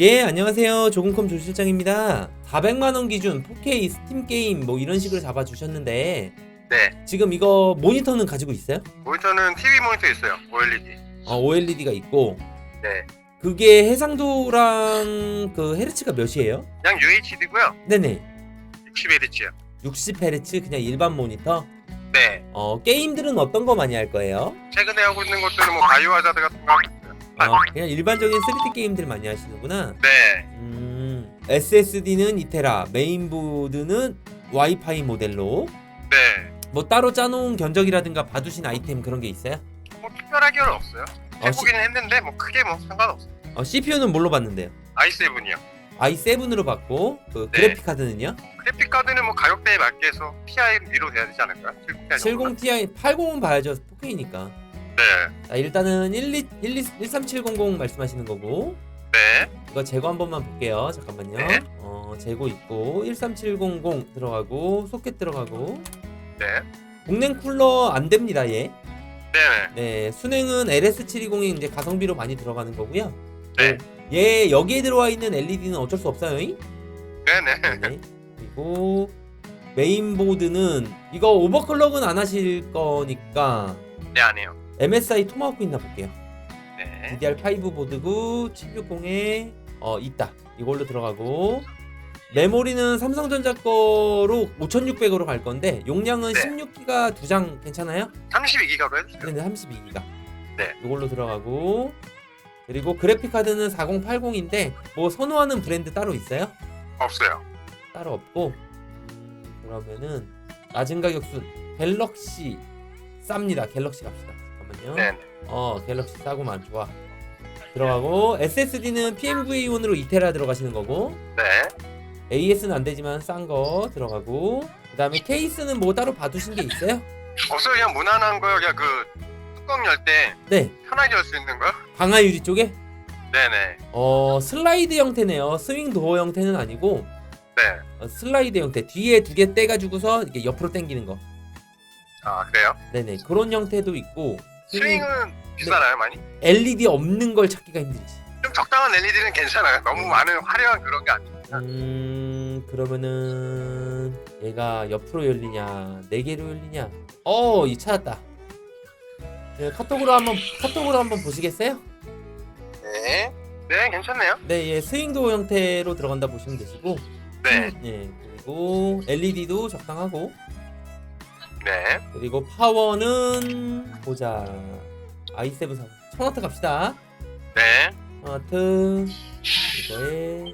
예, 안녕하세요. 조금컴 조실장입니다. 400만원 기준 4K 스팀 게임 뭐 이런 식으로 잡아주셨는데, 네. 지금 이거 모니터는 가지고 있어요? 모니터는 TV 모니터 있어요. OLED. 어, OLED가 있고, 네. 그게 해상도랑 그 헤르츠가 몇이에요? 그냥 UHD고요. 네네. 60Hz요. 60Hz 그냥 일반 모니터? 네. 어, 게임들은 어떤 거 많이 할 거예요? 최근에 하고 있는 것들은 뭐 바이오 하자드 같은 거 하고 있어요. 어, 그냥 일반적인 3D 게임들 많이 하시는구나. 네. 음, SSD는 2테라, 메인보드는 와이파이 모델로, 네. 뭐 따로 짜놓은 견적이라든가 봐두신 아이템 그런 게 있어요? 뭐 특별하게는 없어요. 어, 해보기는 했는데 뭐 크게 뭐 상관없어요. 어, CPU는 뭘로 봤는데요? i7이요. i7으로 봤고 그 네. 그래픽 카드는요? 그래픽 카드는 뭐 가격대에 맞게 해서 TI로 돼야 되지 않을까요? 70 Ti 70ti, 80은 봐야죠 4K니까. 네. 자, 일단은 12, 12, 13700 말씀하시는 거고 네. 이거 재고 한 번만 볼게요. 잠깐만요. 네. 어, 재고 있고 13700 들어가고 소켓 들어가고 네. 공랭 쿨러 안 됩니다, 얘. 네. 네, 순행은 LS720이 이제 가성비로 많이 들어가는 거고요. 네. 얘 여기에 들어와 있는 LED는 어쩔 수 없어요. 잉? 네. 네. 네. 그리고 메인보드는 이거 오버클럭은 안 하실 거니까 네, 안 해요. MSI 토마호크 있나 볼게요. 네. DDR5 보드고 760에 어 있다. 이걸로 들어가고 메모리는 삼성전자 거로 5600으로 갈 건데 용량은 네. 16기가 두 장 괜찮아요? 32기가로 해주세요. 근데 32기가. 네. 이걸로 들어가고 그리고 그래픽 카드는 4080인데 뭐 선호하는 브랜드 따로 있어요? 없어요. 따로 없고 음, 그러면은 낮은 가격순 갤럭시 쌉니다. 갤럭시 갑시다. 잠깐만요. 네. 네. 어 갤럭시 싸고만 좋아. 들어가고 SSD는 PMV1으로 2테라 들어가시는 거고 네. AS는 안 되지만 싼 거 들어가고 그다음에 케이스는 뭐 따로 봐두신 게 있어요? 없어요. 그냥 무난한 거요. 그냥 그 뚜껑 열 때 네 편하게 열 수 있는 거요? 강화 유리 쪽에 네네. 어 슬라이드 형태네요. 스윙 도어 형태는 아니고 네. 어, 슬라이드 형태 뒤에 두 개 떼가지고서 이렇게 옆으로 당기는 거. 아 그래요? 네네 그런 형태도 있고 스윙은 비싸나요 많이? LED 없는 걸 찾기가 힘들지. 좀 적당한 LED는 괜찮아요. 너무 많은 화려한 그런 게 아니니까. 음 그러면은 얘가 옆으로 열리냐 네 개로 열리냐? 어이 찾았다. 네, 카톡으로 한번 카톡으로 한번 보시겠어요? 네. 네 괜찮네요. 네, 얘 스윙도 형태로 들어간다 보시면 되시고. 네. 예, 그리고 LED도 적당하고 네. 그리고 파워는 보자. i7 사. 1000와트 갑시다. 네. 1000와트 이거에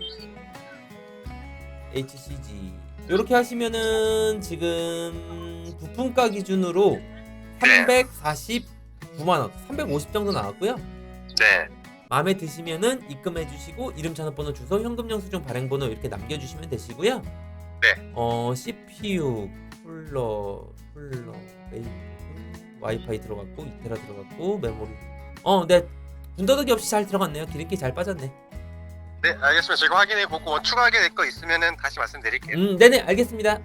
HCG 이렇게 하시면은 지금 부품가 기준으로 349만 원, 350 정도 나왔고요. 네. 마음에 드시면은 입금해 주시고 이름 전화번호 주소 현금 영수증 발행 번호 이렇게 남겨 주시면 되시고요. 네. 어 CPU 쿨러 쿨러 메인 와이파이 들어갔고 2테라 들어갔고 메모리 어네 군더더기 없이 잘 들어갔네요. 기름기 잘 빠졌네. 네 알겠습니다. 제가 확인해 보고 뭐 추가하게 될 거 있으면은 다시 말씀드릴게요. 음 네네 알겠습니다.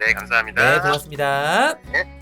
네 감사합니다. 네 고맙습니다. 네.